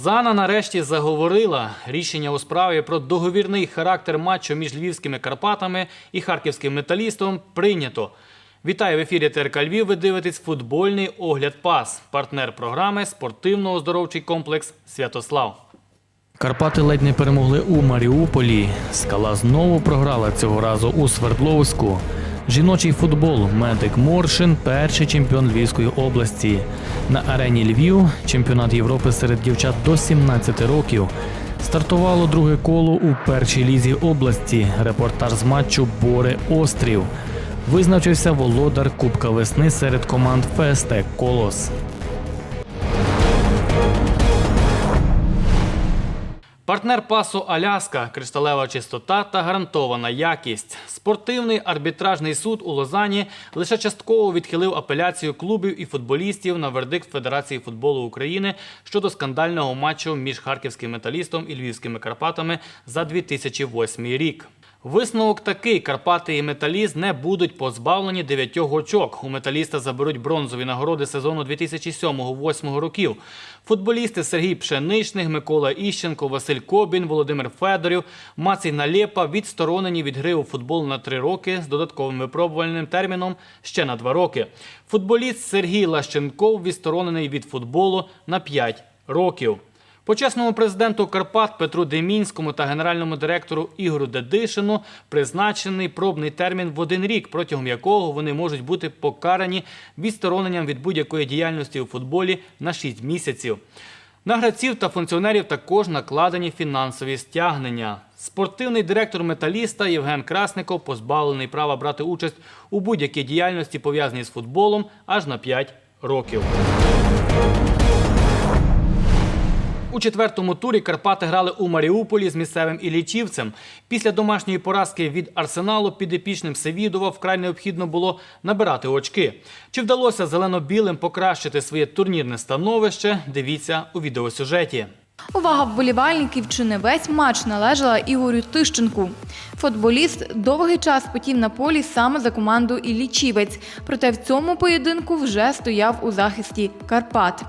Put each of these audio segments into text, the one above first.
Лозана нарешті заговорила. Рішення у справі про договірний характер матчу між львівськими Карпатами і харківським металістом прийнято. Вітаю в ефірі ТРК Львів. Ви дивитесь футбольний огляд ПАС. Партнер програми спортивно-оздоровчий комплекс Святослав. Карпати ледь не перемогли у Маріуполі. Скала знову програла цього разу у Свердловську. Жіночий футбол Медик Моршин перший чемпіон Львівської області. На арені Львів чемпіонат Європи серед дівчат до 17 років. Стартувало друге коло у першій лізі області. Репортаж з матчу Бори Острів. Визначився володар Кубка весни серед команд Фесте Колос. Партнер пасу Аляска, кришталева чистота та гарантована якість. Спортивний арбітражний суд у Лозані лише частково відхилив апеляцію клубів і футболістів на вердикт Федерації футболу України щодо скандального матчу між харківським металістом і львівськими Карпатами за 2008 рік. Висновок такий: Карпати і металіст не будуть позбавлені дев'ятьох очок. У металіста заберуть бронзові нагороди сезону 2007-2008 років. Футболісти Сергій Пшеничник, Микола Іщенко, Василь Кобін, Володимир Федорів, Мацій Налєпа відсторонені від гри у футбол на три роки з додатковим випробувальним терміном ще на два роки. Футболіст Сергій Лащенков відсторонений від футболу на 5 років. Почесному президенту Карпат Петру Демінському та генеральному директору Ігорю Дедишину призначений пробний термін в один рік, протягом якого вони можуть бути покарані відстороненням від будь-якої діяльності у футболі на 6 місяців. На гравців та функціонерів також накладені фінансові стягнення. Спортивний директор металіста Євген Красников позбавлений права брати участь у будь-якій діяльності, пов'язаній з футболом, аж на 5 років. У четвертому турі Карпати грали у Маріуполі з місцевим ілічівцем. Після домашньої поразки від Арсеналу підопічним Севідова вкрай необхідно було набирати очки. Чи вдалося зелено-білим покращити своє турнірне становище? Дивіться у відеосюжеті. Увага вболівальників чи не весь матч належала Ігорю Тищенку. Футболіст довгий час потів на полі саме за команду Іллічівець, проте в цьому поєдинку вже стояв у захисті Карпат.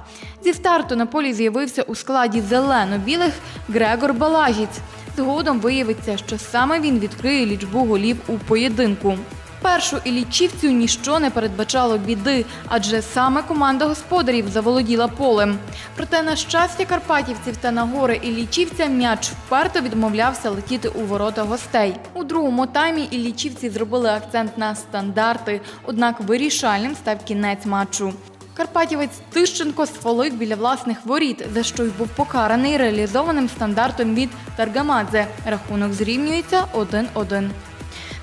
Зі старту на полі з'явився у складі зелено-білих Грегор Балагіць. Згодом виявиться, що саме він відкриє лічбу голів у поєдинку. Першу ілічівцю ніщо не передбачало біди, адже саме команда господарів заволоділа полем. Проте, на щастя карпатівців та на гори ілічівця м'яч вперто відмовлявся летіти у ворота гостей. У другому таймі ілічівці зробили акцент на стандарти, однак вирішальним став кінець матчу. Карпатівець Тищенко сфолив біля власних воріт, за що й був покараний реалізованим стандартом від Таргамадзе. Рахунок зрівнюється 1-1.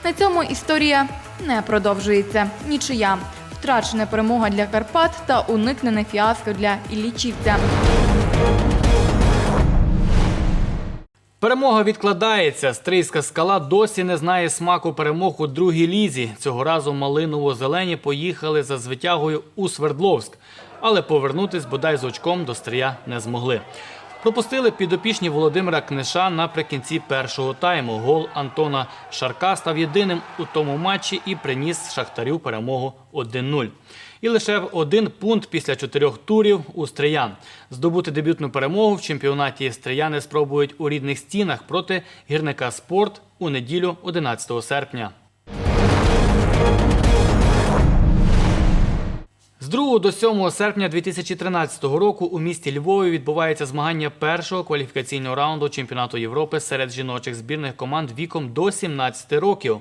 На цьому історія не продовжується. Нічия. Втрачена перемога для Карпат та уникнене фіаско для Іллічівця. Перемога відкладається. Стрийська скала досі не знає смаку перемог у другій лізі. Цього разу малиново-зелені поїхали за звитягою у Свердловськ, але повернутись бодай з очком до Стрия не змогли. Пропустили підопічні Володимира Книша наприкінці першого тайму. Гол Антона Шарка став єдиним у тому матчі і приніс Шахтарю перемогу 1-0. І лише один пункт після чотирьох турів у Стриян. Здобути дебютну перемогу в чемпіонаті Стрияни спробують у рідних стінах проти гірника спорт у неділю 11 серпня. З 2 до 7 серпня 2013 року у місті Львові відбувається змагання першого кваліфікаційного раунду чемпіонату Європи серед жіночих збірних команд віком до 17 років.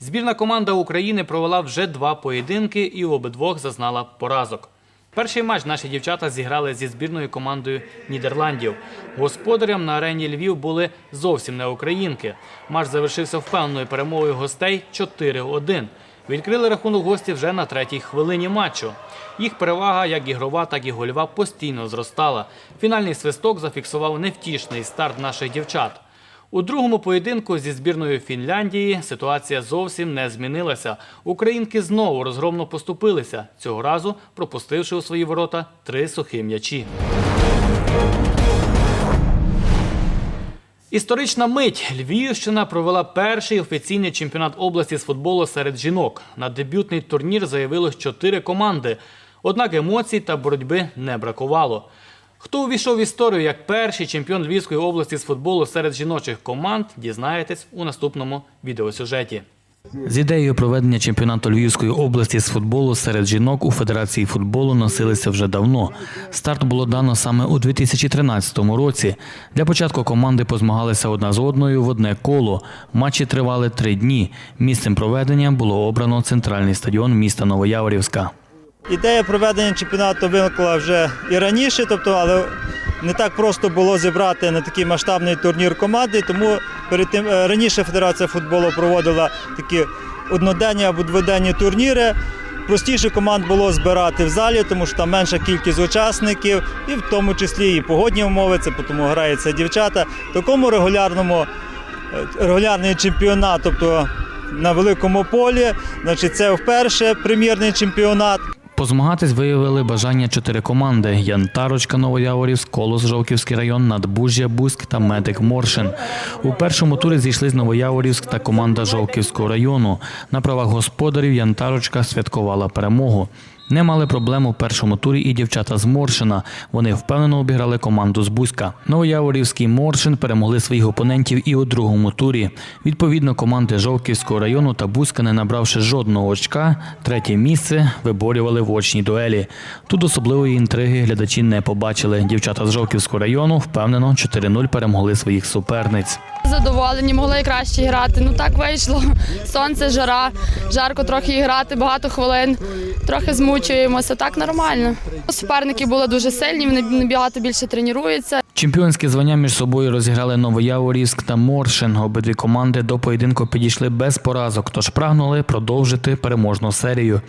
Збірна команда України провела вже два поєдинки і у обидвох зазнала поразок. Перший матч наші дівчата зіграли зі збірною командою Нідерландів. Господарям на арені Львів були зовсім не українки. Матч завершився впевненою перемогою гостей 4-1. Відкрили рахунок гості вже на третій хвилині матчу. Їх перевага, як ігрова, так і гольова, постійно зростала. Фінальний свисток зафіксував невтішний старт наших дівчат. У другому поєдинку зі збірною Фінляндії ситуація зовсім не змінилася. Українки знову розгромно поступилися, цього разу пропустивши у свої ворота три сухі м'ячі. Історична мить. Львівщина провела перший офіційний чемпіонат області з футболу серед жінок. На дебютний турнір заявилось чотири команди. Однак емоцій та боротьби не бракувало. Хто увійшов в історію як перший чемпіон Львівської області з футболу серед жіночих команд, дізнаєтесь у наступному відеосюжеті. З ідеєю проведення чемпіонату Львівської області з футболу серед жінок у Федерації футболу носилися вже давно. Старт було дано саме у 2013 році. Для початку команди позмагалися одна з одною в одне коло. Матчі тривали три дні. Місцем проведення було обрано центральний стадіон міста Новояворівська. Ідея проведення чемпіонату виникла вже і раніше, тобто, але не так просто було зібрати на такий масштабний турнір команди. Тому перед тим е, раніше Федерація футболу проводила такі одноденні або дводенні турніри. Простіше команд було збирати в залі, тому що там менша кількість учасників, і в тому числі і погодні умови, це тому граються дівчата. Такому регулярному е, регулярний чемпіонат, тобто на великому полі, значить, це вперше прем'єрний чемпіонат. Позмагатись виявили бажання чотири команди: Янтарочка, Новояворівськ, Колос, Жовківський район, Надбужжя, Бузьк та Медик Моршин. У першому турі зійшли з Новояворівськ та команда Жовківського району. На правах господарів Янтарочка святкувала перемогу. Не мали проблем у першому турі і дівчата з Моршина. Вони впевнено обіграли команду з Бузька. Новояворівський Моршин перемогли своїх опонентів і у другому турі. Відповідно, команди Жовківського району та Бузька, не набравши жодного очка, третє місце виборювали в очній дуелі. Тут особливої інтриги глядачі не побачили. Дівчата з Жовківського району впевнено 4-0 перемогли своїх суперниць. Задоволені, могли і краще грати. Ну так вийшло. Сонце, жара, жарко трохи грати, багато хвилин. Трохи змучуємося. Так нормально. Суперники були дуже сильні, вони набагато більше тренуються. Чемпіонське звання між собою розіграли Новояворівськ та Моршин. Обидві команди до поєдинку підійшли без поразок, тож прагнули продовжити переможну серію.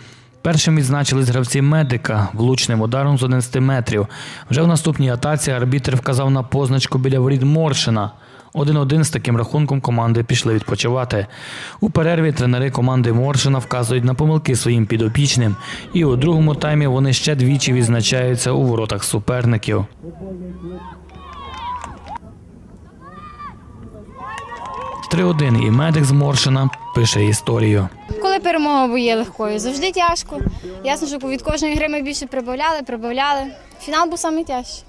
Першим відзначились гравці медика влучним ударом з 11 метрів. Вже в наступній атаці арбітр вказав на позначку біля воріт Моршина. Один-один з таким рахунком команди пішли відпочивати. У перерві тренери команди Моршина вказують на помилки своїм підопічним, і у другому таймі вони ще двічі відзначаються у воротах суперників. Три-один і медик з Моршина пише історію. Коли перемога є легкою, завжди тяжко. Ясно, що від кожної гри ми більше прибавляли, прибавляли. Фінал був найтяжчий.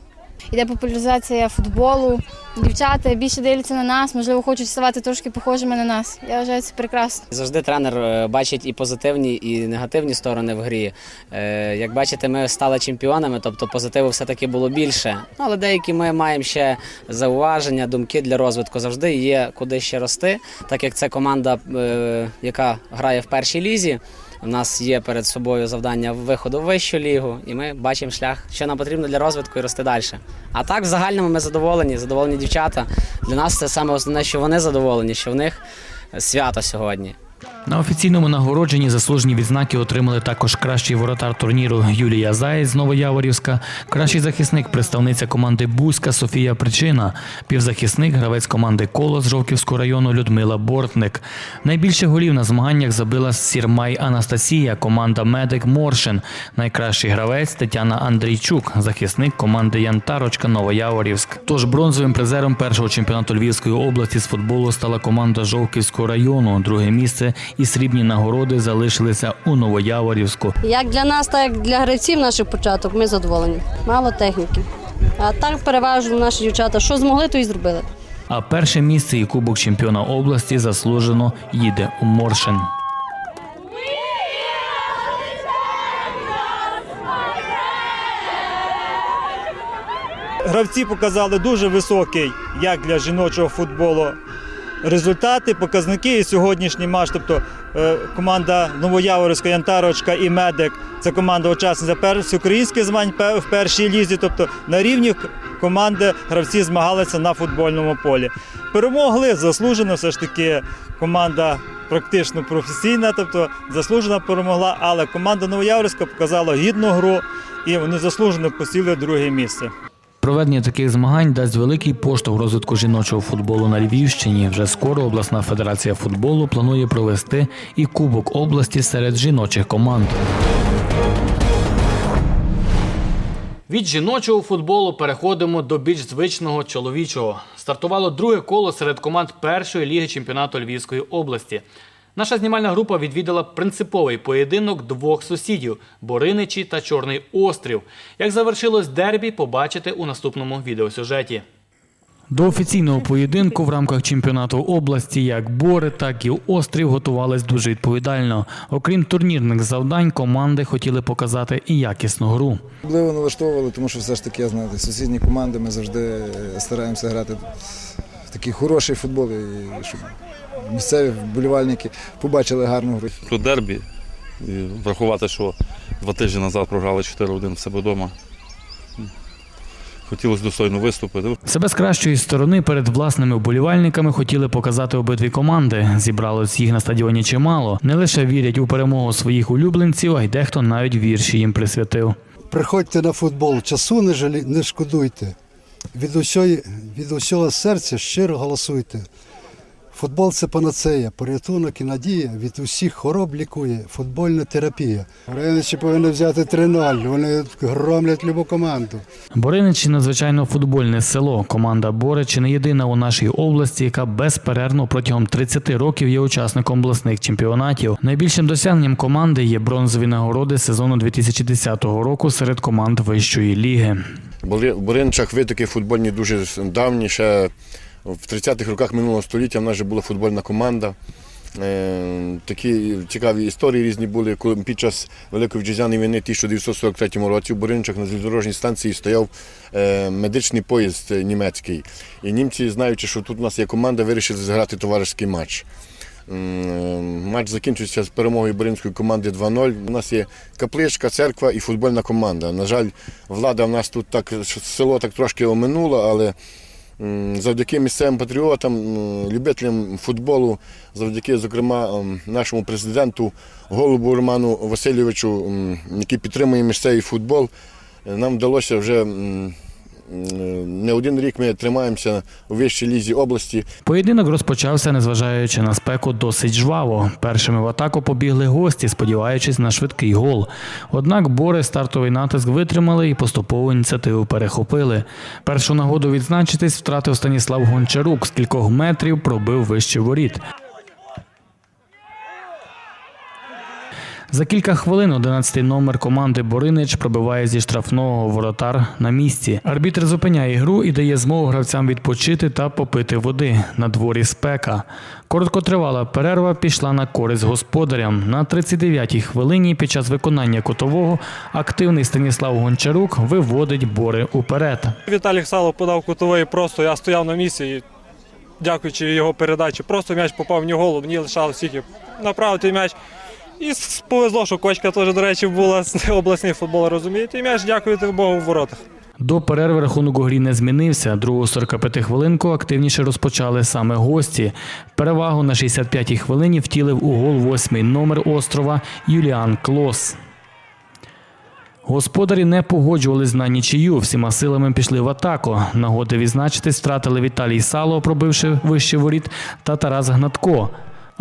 Іде популяризація футболу. Дівчата більше дивляться на нас, можливо, хочуть ставати трошки похожими на нас. Я вважаю це прекрасно. Завжди тренер е, бачить і позитивні, і негативні сторони в грі. Е, Як бачите, ми стали чемпіонами, тобто позитиву все-таки було більше. Ну, але деякі ми маємо ще зауваження, думки для розвитку. Завжди є куди ще рости, так як це команда, е, яка грає в першій лізі. У нас є перед собою завдання виходу в вищу лігу, і ми бачимо шлях, що нам потрібно для розвитку і рости далі. А так, в загальному, ми задоволені, задоволені дівчата. Для нас це саме основне, що вони задоволені, що в них свято сьогодні. На офіційному нагородженні заслужені відзнаки отримали також кращий воротар турніру Юлія Заєць з Новояворівська, кращий захисник, представниця команди Бузька Софія Причина, півзахисник, гравець команди Колос Жовківського району Людмила Бортник. Найбільше голів на змаганнях забила Сірмай Анастасія, команда Медик Моршин, найкращий гравець Тетяна Андрійчук, захисник команди Янтарочка Новояворівськ. Тож бронзовим призером першого чемпіонату Львівської області з футболу стала команда Жовківського району. Друге місце і срібні нагороди залишилися у Новояворівську. Як для нас, так і для гравців наших початок, ми задоволені. Мало техніки. А так переважно наші дівчата, що змогли, то і зробили. А перше місце і кубок чемпіона області заслужено їде у Моршин. Гравці показали дуже високий, як для жіночого футболу, результати, показники. І сьогоднішній матч, тобто е, команда Новояворівська, Янтарочка і Медик, це команда учасниця пер- всеукраїнських змагань в першій лізі. Тобто на рівні команди гравці змагалися на футбольному полі. Перемогли заслужено, все ж таки команда. Практично професійна, тобто заслужено перемогла, але команда Новояворівська показала гідну гру і вони заслужено посіли друге місце. Проведення таких змагань дасть великий поштовх розвитку жіночого футболу на Львівщині. Вже скоро обласна федерація футболу планує провести і Кубок області серед жіночих команд. Від жіночого футболу переходимо до більш звичного чоловічого. Стартувало друге коло серед команд першої ліги чемпіонату Львівської області. Наша знімальна група відвідала принциповий поєдинок двох сусідів Бориничі та Чорний Острів. Як завершилось дербі, побачите у наступному відеосюжеті. До офіційного поєдинку в рамках чемпіонату області як Бори, так і Острів готувались дуже відповідально. Окрім турнірних завдань, команди хотіли показати і якісну гру. Особливо налаштовували, тому що все ж таки, знаєте, сусідні команди ми завжди е, стараємося грати в такий хороший футбол, і щоб місцеві вболівальники побачили гарну гру. про дербі. І врахувати, що два тижні назад програли 4-1 в себе вдома. Хотілося достойно виступити. Себе з кращої сторони перед власними вболівальниками хотіли показати обидві команди. Зібралось їх на стадіоні чимало. Не лише вірять у перемогу своїх улюбленців, а й дехто навіть вірші їм присвятив. Приходьте на футбол, часу не, жалі, не шкодуйте. Від, усьої, від усього серця щиро голосуйте. Футбол це панацея, порятунок і надія, від усіх хвороб лікує, футбольна терапія. Рейничі повинні взяти 3-0, вони громлять любу команду. Бориничі надзвичайно футбольне село. Команда Боричі не єдина у нашій області, яка безперервно протягом 30 років є учасником обласних чемпіонатів. Найбільшим досягненням команди є бронзові нагороди сезону 2010 року серед команд вищої ліги. В Боринчах витоки футбольні дуже давні. Ще в 30-х роках минулого століття в нас вже була футбольна команда. Е, Такі цікаві історії різні були, коли під час Великої Вітчизняної війни 1943 році в Боринчах на залізнодорожній станції стояв е, медичний поїзд німецький. І німці, знаючи, що тут у нас є команда, вирішили зіграти товариський матч. Е, Матч закінчився з перемогою боринської команди 2-0. У нас є капличка, церква і футбольна команда. На жаль, влада в нас тут так село так трошки оминула, але завдяки місцевим патріотам, любителям футболу, завдяки, зокрема, нашому президенту Голубу Роману Васильовичу, який підтримує місцевий футбол, е, нам вдалося вже. Не один рік ми тримаємося у вищій лізі області. Поєдинок розпочався, незважаючи на спеку, досить жваво. Першими в атаку побігли гості, сподіваючись на швидкий гол. Однак бори стартовий натиск витримали і поступову ініціативу перехопили. Першу нагоду відзначитись втратив Станіслав Гончарук з кількох метрів пробив вище воріт. За кілька хвилин 11-й номер команди Боринич пробиває зі штрафного воротар на місці. Арбітр зупиняє гру і дає змогу гравцям відпочити та попити води. На дворі спека. Короткотривала перерва пішла на користь господарям. На 39-й хвилині під час виконання котового активний Станіслав Гончарук виводить бори уперед. Віталій Сало подав кутовий просто, я стояв на місці і дякуючи його передачі, просто м'яч попав в нього мені лишалось тільки направити м'яч. І повезло, що кочка теж, до речі, була з обласний футбол, розумієте, і м'яч, дякуйте Богу, в воротах. До перерви рахунок у грі не змінився. Другу 45 хвилинку активніше розпочали саме гості. Перевагу на 65-й хвилині втілив у гол восьмий номер острова Юліан Клос. Господарі не погоджувались на нічию. Всіма силами пішли в атаку. Нагоди відзначитись втратили Віталій Сало, пробивши вище воріт, та Тарас Гнатко.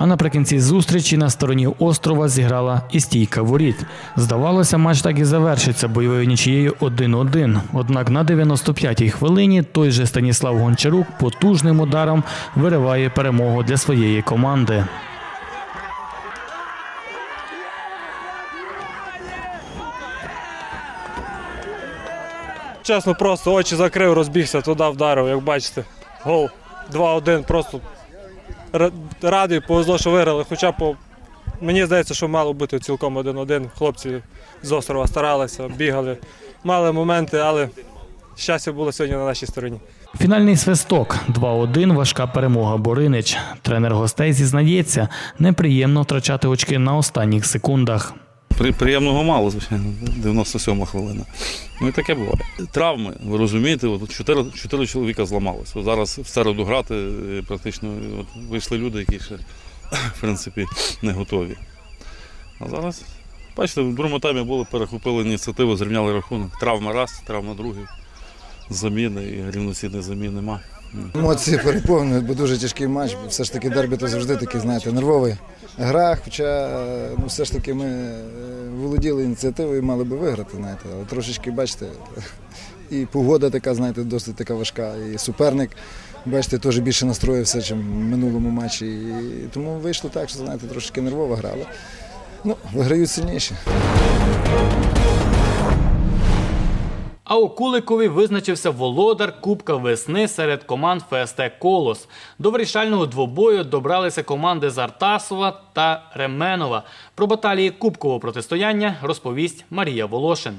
А наприкінці зустрічі на стороні острова зіграла і стійка воріт. Здавалося, матч так і завершиться бойовою нічією 1-1. Однак на 95-й хвилині той же Станіслав Гончарук потужним ударом вириває перемогу для своєї команди. Чесно, просто очі закрив, розбігся, туди вдарив, як бачите. Гол 2-1, просто радий, повезло, що виграли. Хоча по мені здається, що мало бути цілком 1-1. Хлопці з острова старалися, бігали, мали моменти, але щастя було сьогодні на нашій стороні. Фінальний свисток 2-1, важка перемога Боринич. Тренер гостей зізнається, неприємно втрачати очки на останніх секундах. При, приємного мало, звичайно, 97 хвилина. Ну і таке буває. Травми, ви розумієте, от чотири, чотири чоловіка зламалось. От зараз в середу грати е, практично от вийшли люди, які ще в принципі не готові. А зараз, бачите, в другому таймі були, перехопили ініціативу, зрівняли рахунок. Травма раз, травма другий. Заміни і рівноцінних замін нема. Емоції переповнюють, бо дуже тяжкий матч. бо Все ж таки дербі то завжди такий, знаєте, нервовий гра. Хоча е, ну, все ж таки ми е, володіли ініціативою і мали би виграти, знаєте. Але трошечки, бачите, і погода така, знаєте, досить така важка, і суперник бачите, теж більше настроївся, ніж в минулому матчі. І тому вийшло так, що знаєте, трошки нервово грали. Ну, виграють сильніші. А у Куликові визначився володар Кубка весни серед команд ФСТ Колос. До вирішального двобою добралися команди Зартасова та Ременова. Про баталії кубкового протистояння розповість Марія Волошин.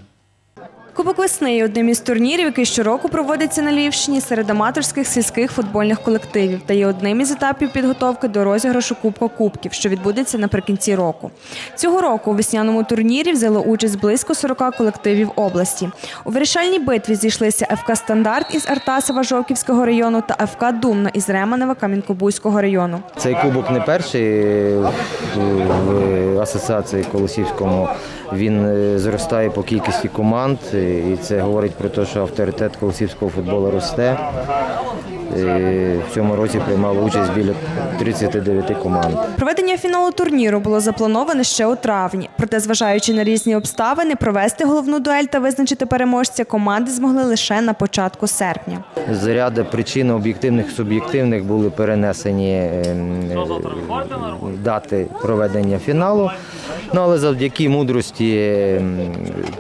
Кубок весни є одним із турнірів, який щороку проводиться на Львівщині серед аматорських сільських футбольних колективів та є одним із етапів підготовки до розіграшу Кубка Кубків, що відбудеться наприкінці року. Цього року у весняному турнірі взяло участь близько 40 колективів області. У вирішальній битві зійшлися ФК Стандарт із Артасова Жовківського району та ФК Думна із Реманева Кам'янкобузького району. Цей кубок не перший в асоціації Колосівському. Він е, зростає по кількості команд, і це говорить про те, що авторитет колосівського футболу росте. В цьому році приймало участь біля 39 команд. Проведення фіналу турніру було заплановане ще у травні. Проте, зважаючи на різні обставини, провести головну дуель та визначити переможця команди змогли лише на початку серпня. З ряду причин об'єктивних суб'єктивних були перенесені е, е, дати проведення фіналу. Ну, але завдяки мудрості е,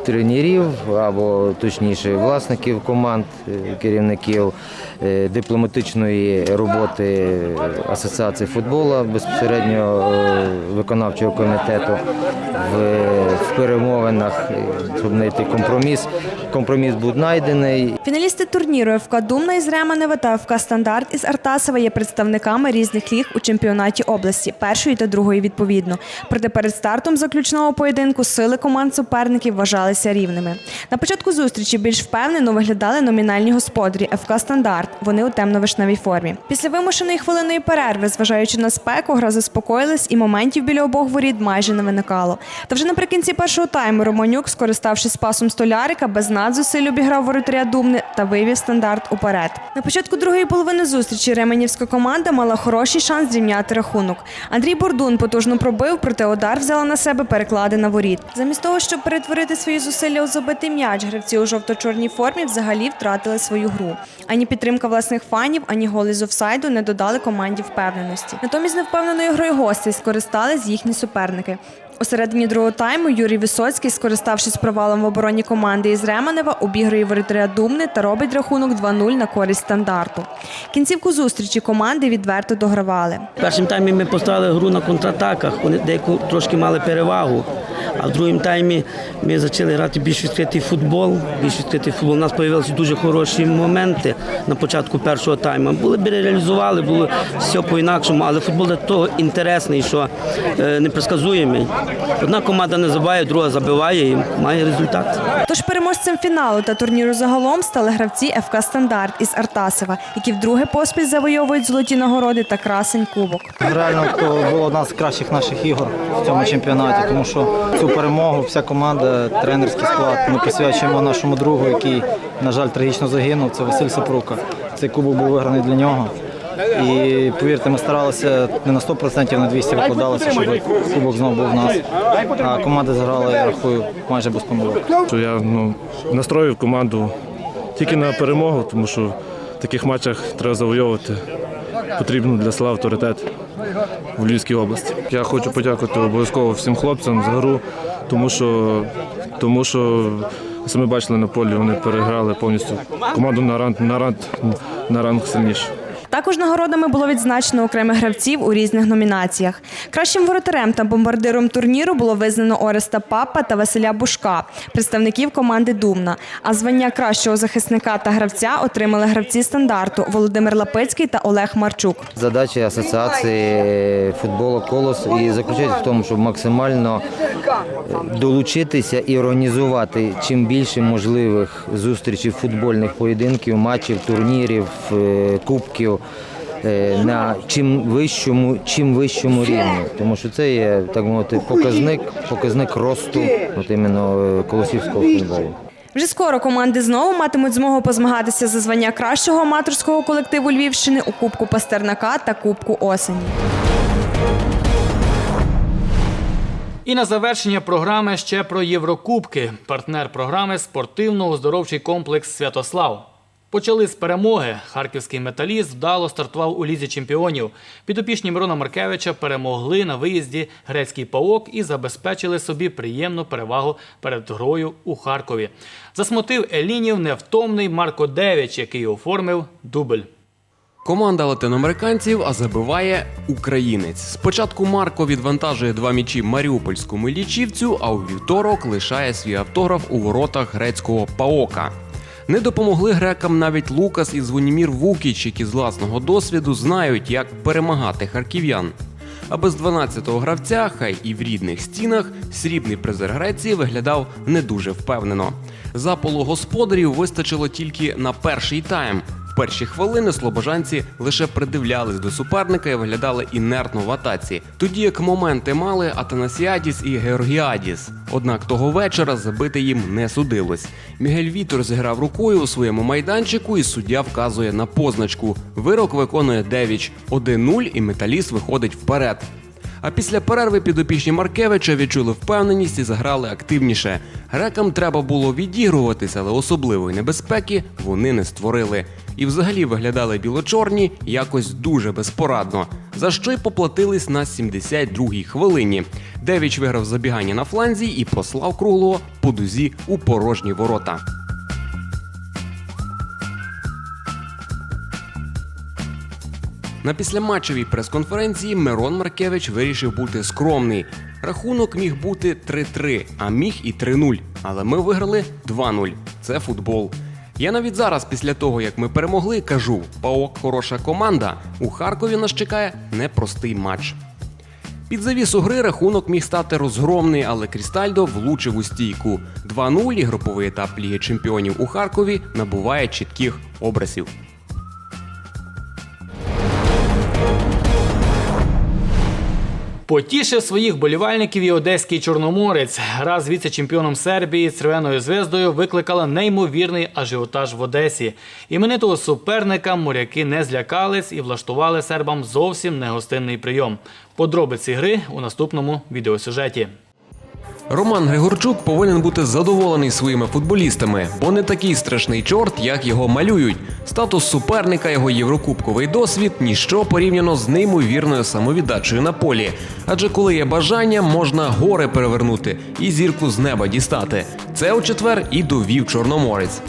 тренерів або точніше власників команд, е, керівників дипломатичної роботи Асоціації футболу безпосередньо е, виконавчого комітету в, в перемовинах, е, щоб знайти компроміс. Компроміс був знайдений. Фіналісти турніру ФК Думна із Реманева та ФК Стандарт із Артасова є представниками різних ліг у чемпіонаті області, першої та другої відповідно. Проте перед стартом заключного поєдинку сили команд суперників вважалися рівними. На початку зустрічі більш впевнено виглядали номінальні господарі ФК Стандарт. Вони у темно-вишневій формі. Після вимушеної хвилиної перерви, зважаючи на спеку, гра заспокоїлась і моментів біля обох воріт майже не виникало. Та вже наприкінці першого тайму Романюк, скориставшись пасом столярика, без надзусиль обіграв воротаря Думни та вивів стандарт уперед. На початку другої половини зустрічі Ременівська команда мала хороший шанс зрівняти рахунок. Андрій Бордун потужно пробив, проте удар взяла на себе перекладина воріт. Замість того, щоб перетворити свої зусилля у забитий м'яч, гравці у жовто-чорній формі взагалі втратили свою гру. Ані підтримка власних фанів, ані голи з офсайду не додали команді впевненості. Натомість невпевненою грою гостей скористались їхні суперники. У середині другого тайму Юрій Висоцький, скориставшись провалом в обороні команди із Реманева, обігрує воротаря Думни та робить рахунок 2-0 на користь стандарту. Кінцівку зустрічі команди відверто догравали. В першому таймі ми поставили гру на контратаках, вони деяку трошки мали перевагу. А в другому таймі ми почали грати більш відкритий футбол. Більш відкритий футбол. У нас з'явилися дуже хороші моменти на початку першого тайму. Були б реалізували, було все по-інакшому, але футбол для того інтересний, що е, непредсказуємий. Одна команда не забиває, друга забиває і має результат. Тож переможцем фіналу та турніру загалом стали гравці ФК Стандарт із Артасова, які вдруге поспіль завойовують золоті нагороди та красень кубок. Реально то було одна з кращих наших ігор в цьому чемпіонаті, тому що цю перемогу вся команда, тренерський склад ми присвячуємо нашому другу, який, на жаль, трагічно загинув. Це Василь Сапрука. Цей кубок був виграний для нього. І повірте, ми старалися не на 100%, на 200% викладалося, щоб кубок знову був в нас. А команда зіграла, я рахую, майже без помилок. Я ну, настроїв команду тільки на перемогу, тому що в таких матчах треба завойовувати. Потрібно для села авторитет в Львівській області. Я хочу подякувати обов'язково всім хлопцям за гру, тому що, тому що самі бачили на полі, вони переграли повністю команду на ранг, на ранг, на ранг сильніше. Також нагородами було відзначено окремих гравців у різних номінаціях. Кращим воротарем та бомбардиром турніру було визнано Ореста Папа та Василя Бушка, представників команди Думна. А звання кращого захисника та гравця отримали гравці стандарту Володимир Лапицький та Олег Марчук. Задача асоціації футболу колос і заключається в тому, щоб максимально е, долучитися і організувати чим більше можливих зустрічей футбольних поєдинків, матчів, турнірів, е, кубків. Е, На чим вищому, чим вищому рівні, тому що це є так мовити показник, показник росту от іменно е, колосівського футболу. Вже скоро команди знову матимуть змогу позмагатися за звання кращого аматорського колективу Львівщини у Кубку Пастернака та Кубку осені. І на завершення програми ще про Єврокубки. Партнер програми спортивно-оздоровчий комплекс Святослав. Почали з перемоги. Харківський металіст вдало стартував у лізі чемпіонів. Підопічні Мирона Маркевича перемогли на виїзді грецький паок і забезпечили собі приємну перевагу перед грою у Харкові. Засмутив Елінів невтомний Марко Девіч, який оформив дубль. Команда латиноамериканців, а забиває українець. Спочатку Марко відвантажує два м'ячі маріупольському лічівцю, а у вівторок лишає свій автограф у воротах грецького паока. Не допомогли грекам навіть Лукас і Звонімір Вукіч, які з власного досвіду знають, як перемагати харків'ян. А без 12-го гравця, хай і в рідних стінах, срібний призер Греції виглядав не дуже впевнено. Запалу господарів вистачило тільки на перший тайм. Перші хвилини слобожанці лише придивлялись до суперника і виглядали інертно в атаці, тоді як моменти мали Атанасіадіс і Георгіадіс. Однак того вечора забити їм не судилось. Мігель Вітор зіграв рукою у своєму майданчику, і суддя вказує на позначку. Вирок виконує Девіч 1-0 і металіст виходить вперед. А після перерви підопічні Маркевича відчули впевненість і заграли активніше. Грекам треба було відігруватися, але особливої небезпеки вони не створили. І взагалі виглядали білочорні якось дуже безпорадно, за що й поплатились на 72-й хвилині. Девіч виграв забігання на фланзі і послав круглого по дузі у порожні ворота. На післяматчевій прес-конференції Мирон Маркевич вирішив бути скромний. Рахунок міг бути 3-3, а міг і 3-0. Але ми виграли 2-0. Це футбол. Я навіть зараз, після того як ми перемогли, кажу: ПАОК хороша команда. У Харкові нас чекає непростий матч. Під завісу гри рахунок міг стати розгромний, але Крістальдо влучив у стійку. 2-0 і груповий етап Ліги Чемпіонів у Харкові набуває чітких образів. Потішив своїх болівальників і одеський чорноморець. Гра з віце-чемпіоном Сербії Червоною звездою викликала неймовірний ажіотаж в Одесі. Іменитого суперника моряки не злякались і влаштували сербам зовсім негостинний прийом. Подробиці гри у наступному відеосюжеті. Роман Григорчук повинен бути задоволений своїми футболістами, бо не такий страшний чорт, як його малюють. Статус суперника, його єврокубковий досвід ніщо порівняно з неймовірною самовіддачею на полі. Адже коли є бажання, можна гори перевернути і зірку з неба дістати. Це у четвер і довів Чорноморець.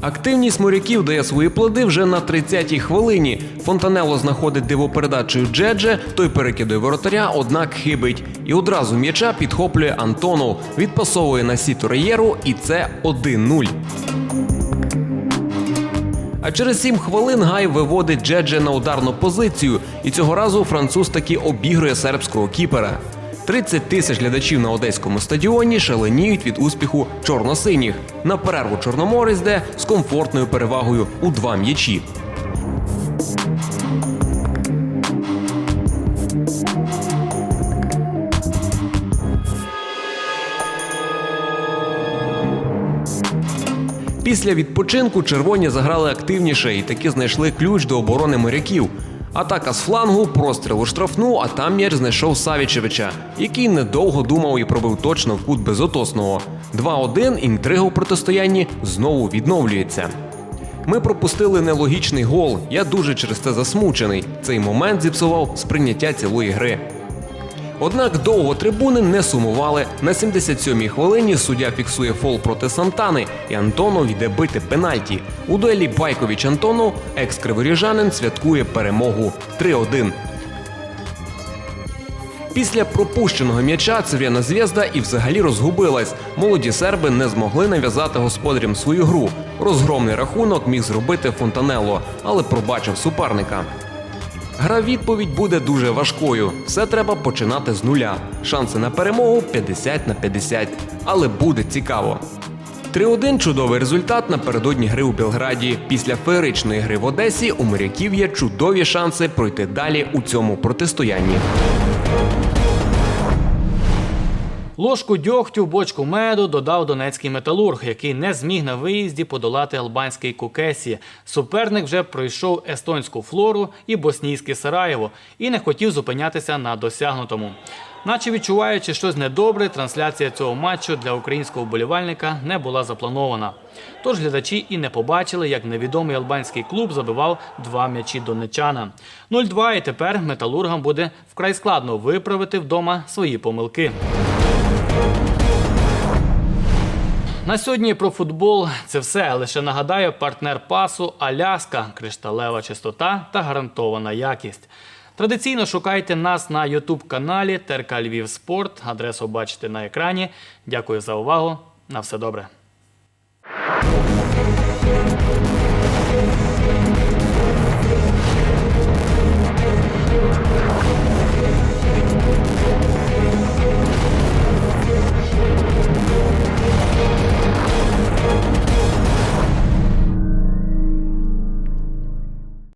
Активність моряків дає свої плоди вже на 30-й хвилині. Фонтанело знаходить дивопередачею Джедже, той перекидує воротаря, однак хибить. І одразу м'яча підхоплює Антонов, відпасовує на сіту Реєру, і це 1-0. А через 7 хвилин Гай виводить Джедже на ударну позицію, і цього разу француз таки обігрує сербського кіпера. 30 тисяч глядачів на одеському стадіоні шаленіють від успіху чорно-синіх. На перерву Чорноморець йде з комфортною перевагою у два м'ячі. Після відпочинку червоні заграли активніше і таки знайшли ключ до оборони моряків. Атака з флангу, простріл у штрафну, а там м'яч знайшов Савічевича, який недовго думав і пробив точно в кут безотосного. 2-1 інтрига у протистоянні знову відновлюється. Ми пропустили нелогічний гол. Я дуже через це засмучений. Цей момент зіпсував сприйняття цілої гри. Однак довго трибуни не сумували. На 77-й хвилині суддя фіксує фол проти Сантани, і Антонов йде бити пенальті. У дуелі Байковіч Антонов екс-криворіжанин святкує перемогу 3-1. Після пропущеного м'яча Цив'яна Зв'язда і взагалі розгубилась. Молоді серби не змогли нав'язати господарям свою гру. Розгромний рахунок міг зробити Фонтанелло, але пробачив суперника. Гра відповідь буде дуже важкою. Все треба починати з нуля. Шанси на перемогу 50 на 50. Але буде цікаво. 3-1 чудовий результат напередодні гри у Білграді. Після феєричної гри в Одесі у моряків є чудові шанси пройти далі у цьому протистоянні. Ложку дьогтю в бочку меду додав донецький металург, який не зміг на виїзді подолати албанський Кукесі. Суперник вже пройшов естонську флору і боснійське Сараєво і не хотів зупинятися на досягнутому. Наче відчуваючи щось недобре, трансляція цього матчу для українського вболівальника не була запланована. Тож глядачі і не побачили, як невідомий албанський клуб забивав два м'ячі донечана. 0-2 і тепер металургам буде вкрай складно виправити вдома свої помилки. На сьогодні про футбол це все. Лише нагадаю, партнер пасу Аляска, кришталева чистота та гарантована якість. Традиційно шукайте нас на Ютуб каналі Терка Львів Спорт. Адресу бачите на екрані. Дякую за увагу. На все добре.